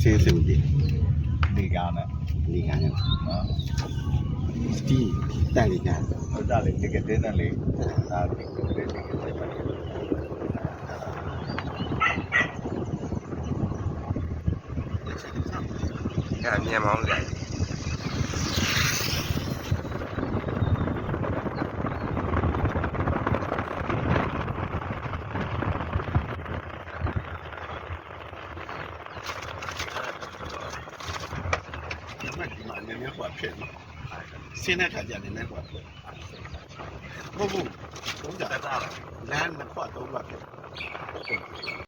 ဆေးစုပ်ဒီဒီကားနဲ့ဒီကနေ့နော်ဒီတက်လိကဟိုတာလေတကယ်တင်းနဲ့လေဒါဒီကိုလေတကယ်တင်းနဲ့အဲ့ဒါမြန်မော ဆင်းတဲ့ခါကျနေနဲ့ကွာဟုတ်ဘူးဘုရားလမ်းနှစ်ခွသုံးခွဖြစ်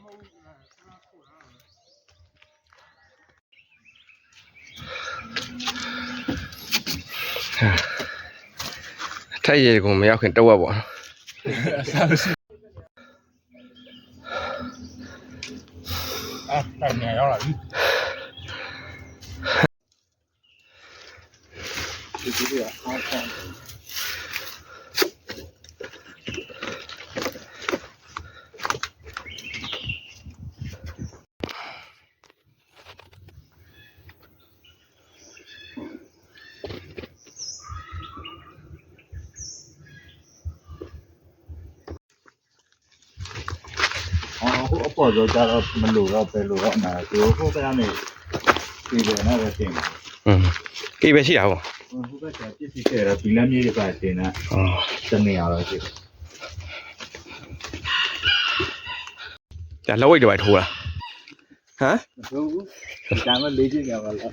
ထက်ရေကုန်မရောက်ခင်တဝက်ပေါ့အဲ့တိုင်နေရောက်လာပြီဒီဒီကအားကောင်းတယ် အော်ဟိုအပေါ်တော့ကြတော့မလို့တော့ပဲလို့တော့နာသူဟိုဘက်ကနေပြည်တယ်နဲ့ပဲတင်တယ်อืมကိပဲရှိတာပေါ့ဟိုဘက်ကပြစ်ပြစ်ခဲ့တော့ဘီလမ်းမြေးတွေပါတင်တာအော်တနေရတော့ရှိတယ်ဒါလက်ဝိတ်တွေပဲထိုးတာဟမ်ဟုတ်ဘူးဒါမှလေးချင်းကြပါလား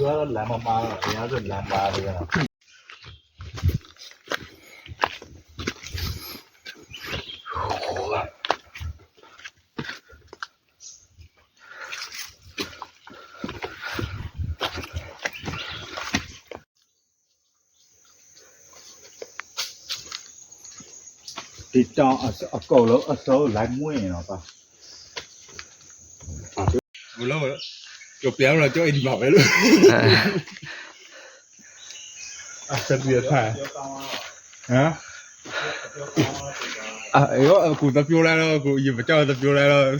သူကတော့လမ်းမပါတော့အများဆုံးလမ်းပါလေကတော့ဒီတောင်အကောက်လုံးအစိုးလိုက်မွေးရင်တော့ပါဘုလို့ ကြောပြောင်းတော့ကြောအိဒီပါပဲလို့အဆက်ပြထားဟမ်အာရောအခုတပြောလိုက်တော့ကိုရေမကြောက်တပြောလိုက်တော့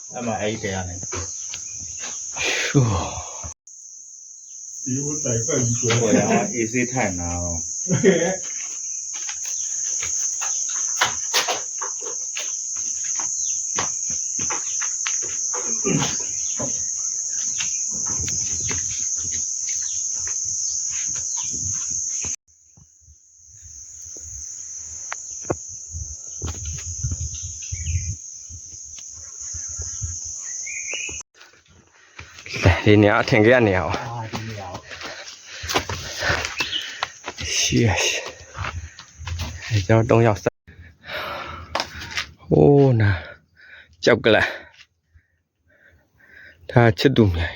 အဲ့မှာအဲ့ဒီတရားနဲ့ရှူဒီလိုတိုက်ပတ်ပြီးဆိုတော့အေးစေးထိုင်တာတော့ ဒီနေရာအထင်ကြီးရနေရာ哦ရှိရရှိကျွန်တော်၃ယောက်ဆက်ဟိုးနာကြောက်ကလန်ဒါချစ်သူမြိုင်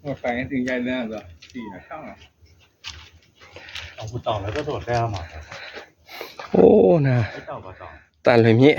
ဟိုဖိုင်တင်ကြိုင်လန်းဆိုဒီအဆောင်อ่ะအခုတောင်းလည်းတော့တဲရမှာဟိုးနာတောင်းပါတောင်းတန်လွင်မြင့်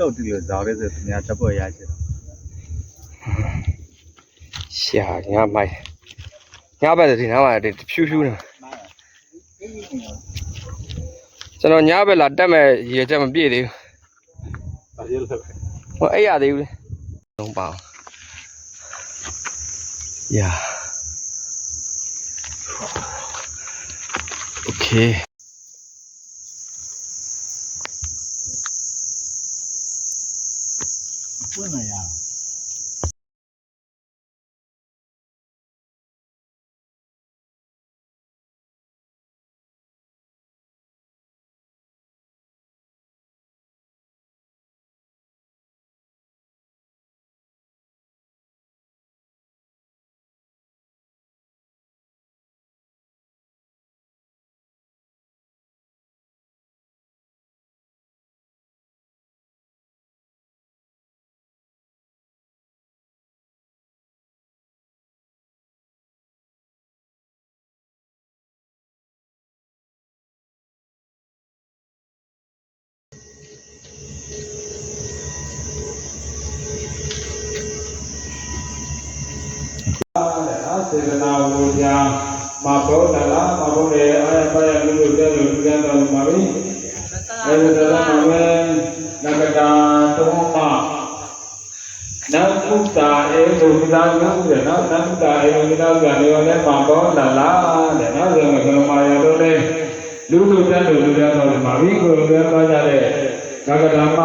တက်တယ် လက်ကုပ်တီလို့ဇောင်းလေးဆိုသူများတပ်ပေါ်ရချင်တော့ ရှာညမိုက်ညဘက်ဒီနားမှာဒီဖြူးဖြူးနေကျွန်တော်ညဘက်လာတက်မဲ့ရေချက်မပြည့်သေး ဒါရလို့ပဲ ဘူးဟိုအဲ့ရသေးဘူးလေလုံးပါအောင်ယာโอเค စေတနာဝူဇာမဘောဒလာမဘောလေအာယပယလူလူတဲ့လူကျန်တော်မှာပြီအဲဒီတော့မမေနဂတာတုံးမနကုတာအေလူမိသားစုတဲ့နော်နကုတာအေလူမိသားစုကနေရောလဲမဘောဒလာတဲ့နော်ဆိုတော့ဘယ်မှာရတော့လဲလူလူတဲ့လူလူတဲ့တော်မှာပြီကိုယ်လွဲသွားကြတဲ့နဂတာမ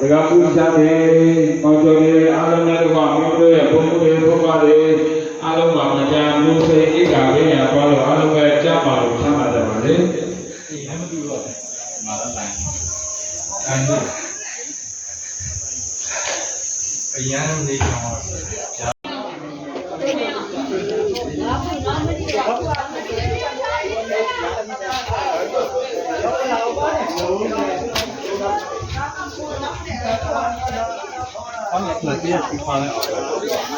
ဒကာပူဇာတွေမောင်ကျော်တွေအားလုံးနဲ့တော့မြို့ရဲ့ဘုံဘုံတွေဘုံပါတွေ အားလုံးပါမကြမျိုးစိတ်ဧကလေးရပါတော့အားလုံးပဲကြားပါလို့ဆမ်းပါကြပါလေ။ဒီမတူတော့မာလာတိုင်း။အဲဒီအရန်လေးချောင်းထမင်းမရလား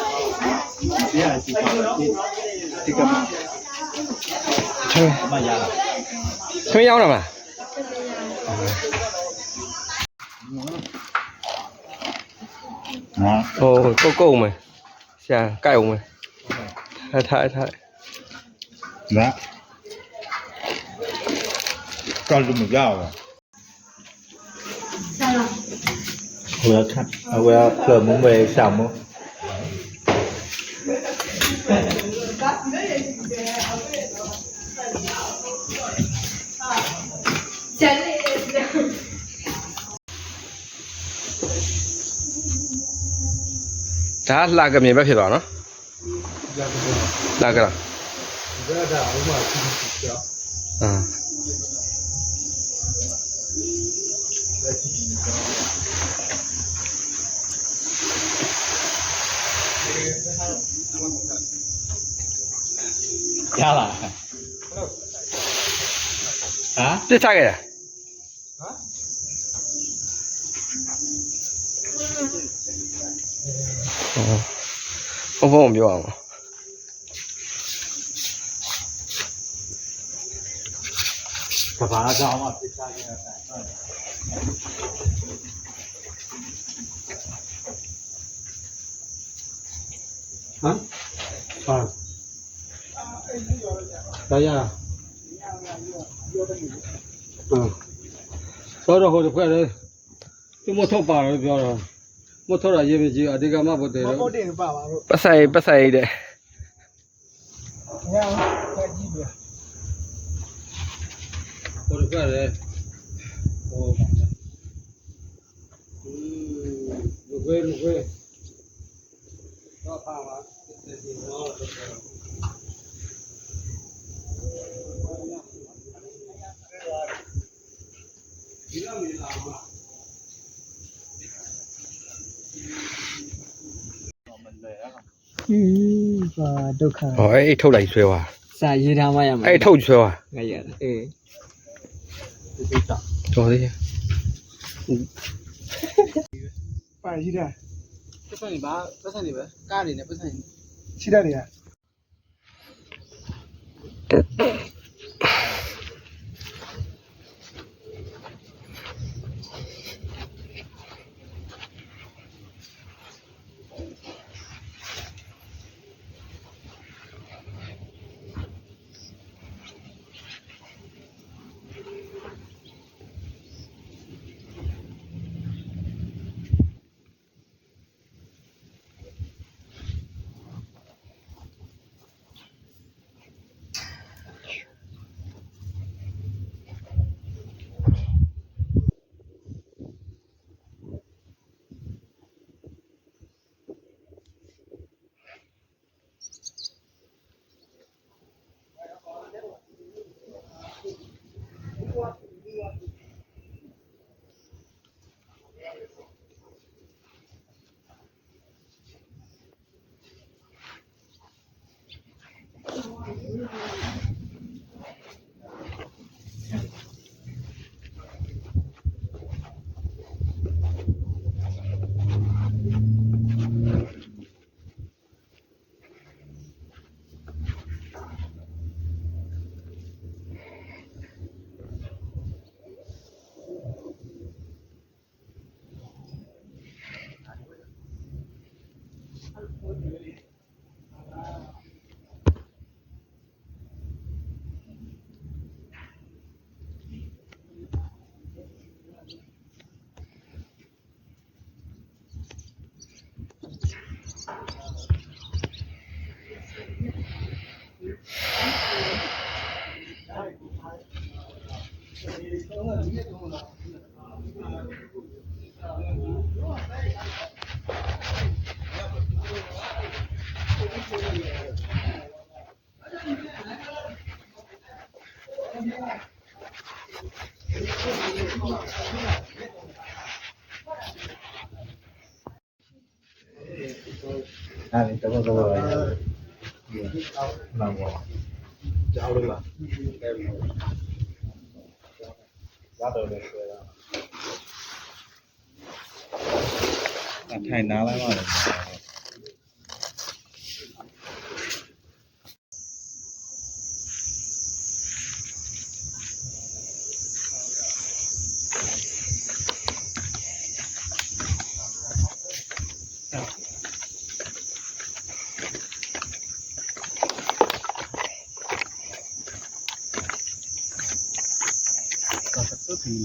Iya Thôi. Thôi nhau nào mà. Ồ, cô cô mày. Chà, cay mày. Thái thái thái. Dạ. Con luôn một dao rồi. Sao rồi? Vừa khát, vừa vừa muốn về sòng không? ဒါလှကမြင်ပဲဖြစ်သွားနော်လှကလားအင်းရလားဟမ်တက်ချခဲ့တာ 嗯峰峰，我们别玩了。他爸在吗？啊？啊。大爷。嗯。早上好，就快来，你摩头把了，你不要了。 မထုတ်တာရေးပဲကြီးအဒီကမဘုတ်တယ်မတော့ဟုတ်တယ်ပါပါတော့ပတ်ဆိုင်ပတ်ဆိုင်တဲ့ညောင်းဖက်ကြည့်ပြဟိုတစ်ခွက်လေဟိုပါလေလူခွေးလူခွေးတော့ပါပါဒီဒီတော့ဒီလိုမျိုးလာမှာ อืมပါဒုက္ခဟောအဲ့ထုတ်လိုက်ဆွဲသွားစာရေးထားမှရမှာအဲ့ထုတ်ဆွဲသွားငါရတယ်အေးတော်သေးပါရှိတာပတ်စံနေပါပတ်စံနေပဲကားနေနဲ့ပတ်စံနေရှိတာတွေက Ah, minta apa kalau ya, lama. Jauh lah. 那太难了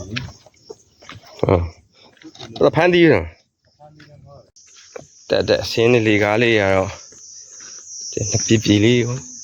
ပြီးနေဟုတ်တော့ဖမ်းသီးနော်တက်တက်ဆင်းနေလေကားလေးရတော့ဒီနှစ်ပြပြလေးကိုတာ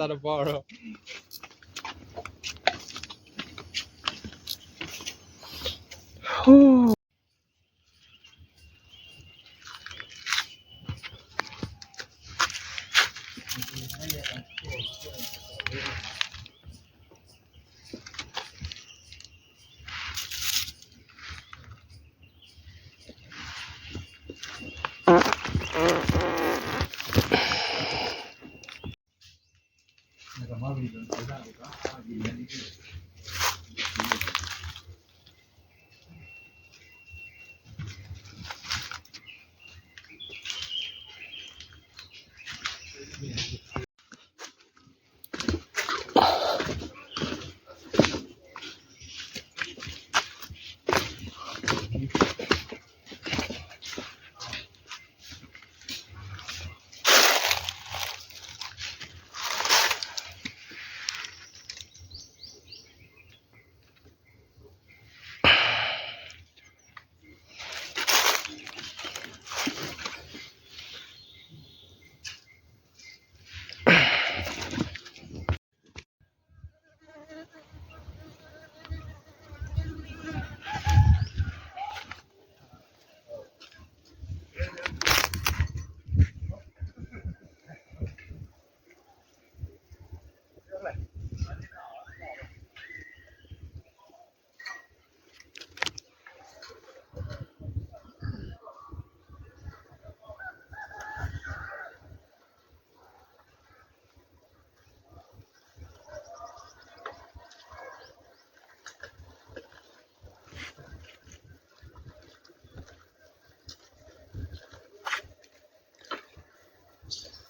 outside of borrow. Whew.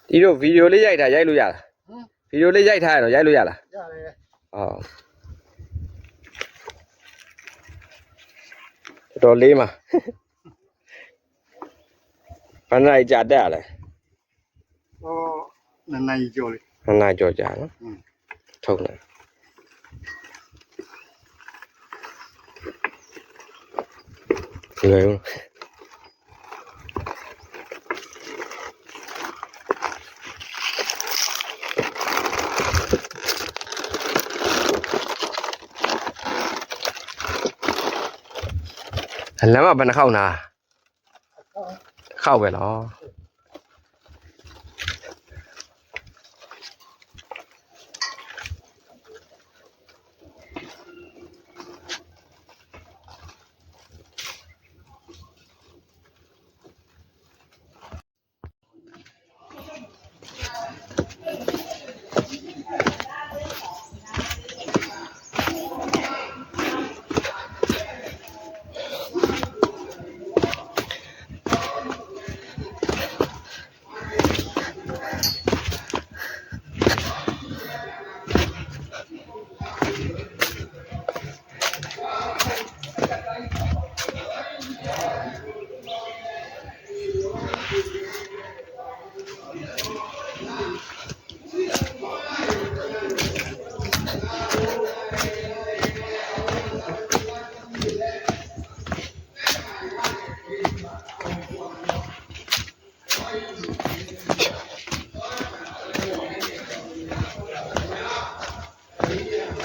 ဒီတော့ဗီဒီယိုလေးရိုက်တာရိုက်လို့ရလားဗီဒီယိုလေးရိုက်ထားရတော့ရိုက်လို့ရလားရတယ်ဟုတ်တော်တော်လေးမှာဘယ်နိုင်ကြာတက်ရလဲဟောနန်းနိုင်ကြော်လေနှစ်နာရီကြော်ကြာနော်อืมထုတ်နေဒီလို แล้วมันเข้านา เข้าไปหรอ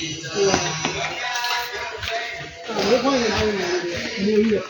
对。吧大没换也拿一个没有意义